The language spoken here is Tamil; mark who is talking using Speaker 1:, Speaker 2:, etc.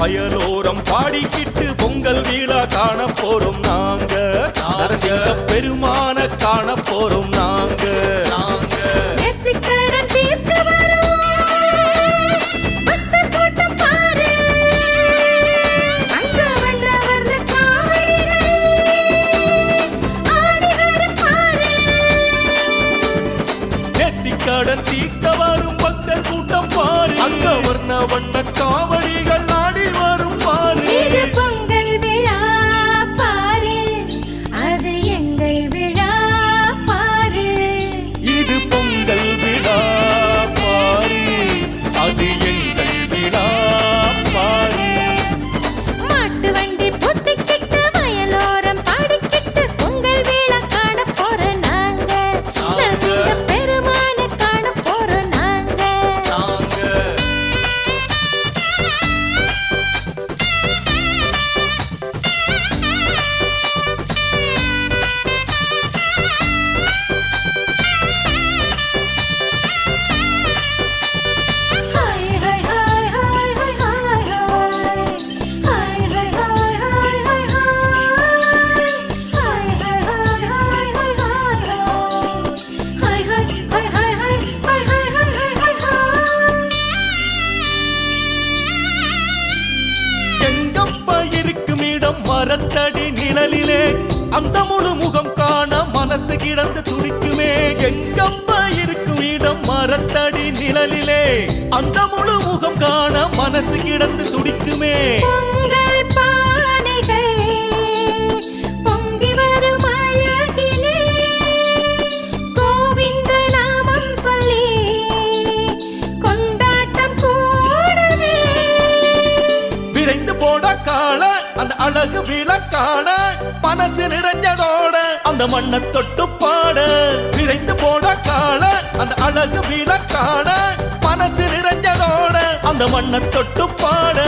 Speaker 1: வயலோரம் பாடிக்கிட்டு பொங்கல் வீழா காண போறோம் நாங்க. நரசிங்க பெருமான காண போறோம் நாங்க. கடன் தீர்த்த வரும். பக்தர் கூட்டம் பாரு. அங்க வர்ண வண்ண கடலிலே அந்த முழு முகம் காண மனசு கிடந்து துடிக்குமே. எங்கப்பா இருக்கும் இடம் மரத்தடி நிழலிலே. அந்த முழு முகம் காண மனசு கிடந்து துடிக்குமே. அழகு மனசு நிறைஞ்சதோட அந்த மண்ணை தொட்டு பாட. விரைந்து போட கால அந்த அழகு விளக்கான மனசு நிறைஞ்சதோட அந்த மண்ணை தொட்டு பாட.